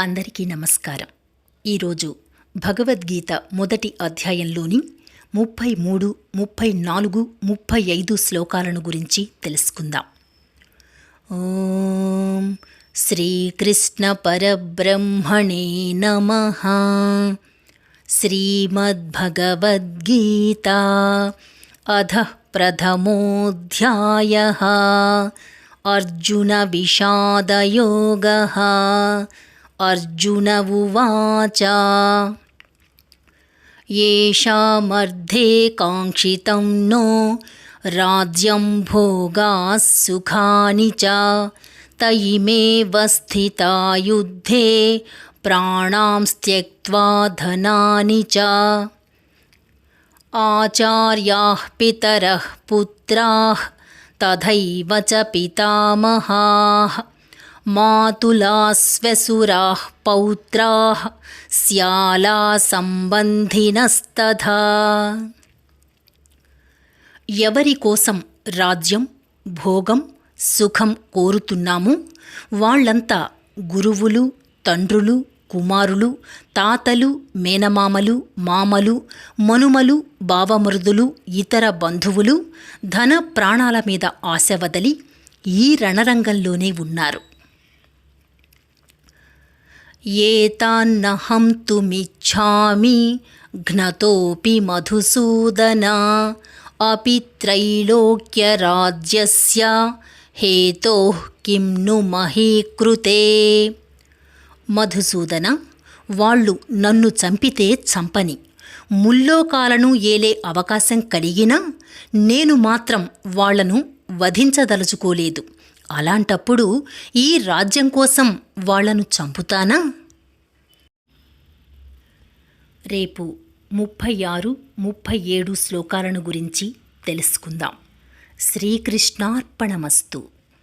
అందరికీ నమస్కారం. ఈరోజు భగవద్గీత మొదటి అధ్యాయంలోని ముప్పై మూడు ముప్పై నాలుగు ముప్పై ఐదు శ్లోకాలను గురించి తెలుసుకుందాం. ఓం శ్రీకృష్ణ పరబ్రహ్మణే నమ. శ్రీమద్భగవద్గీత అధ ప్రథమోధ్యాయ. అర్జున విషాదయోగ. अर्जुन उवाच येषामर्धे काङ्क्षितं नो राज्यं भोगाः सुखानि च। तैमेव स्थिता युद्धे प्राणां त्यक्त्वा धनानि च। आचार्याः पितरः पुत्राः तथैव च पितामहाः मातुलास्व्यसुराः पौत्राः श्यालासम्बन्धिनस्तथा ఎవరి కోసం రాజ్యం భోగం సుఖం కోరుతున్నాము వాళ్ళంతా గురువులు తండ్రులు కుమారులు తాతలు మేనమామలు మామలు మనుమలు బావమరుదులు ఇతర బంధువులు ధన ప్రాణాల మీద ఆశ వదలి ఈ రణరంగంలోనే ఉన్నారు ఏతాన్నహం తుమిచ్ఛామి ఘ్నతోపి మధుసూదన అపి త్రైలోక్యరాజ్యస్య హేతో కిం ను మహీకృతే. మధుసూదన వాళ్ళు నన్ను చంపితే చంపని. ముల్లోకాలను ఏలే అవకాశం కలిగినా నేను మాత్రం వాళ్ళను వధించదలుచుకోలేదు. అలాంటప్పుడు ఈ రాజ్యం కోసం వాళ్ళను చంపుతానా? రేపు ముప్పై ఆరు ముప్పై ఏడు శ్లోకాలను గురించి తెలుసుకుందాం. శ్రీకృష్ణార్పణమస్తు.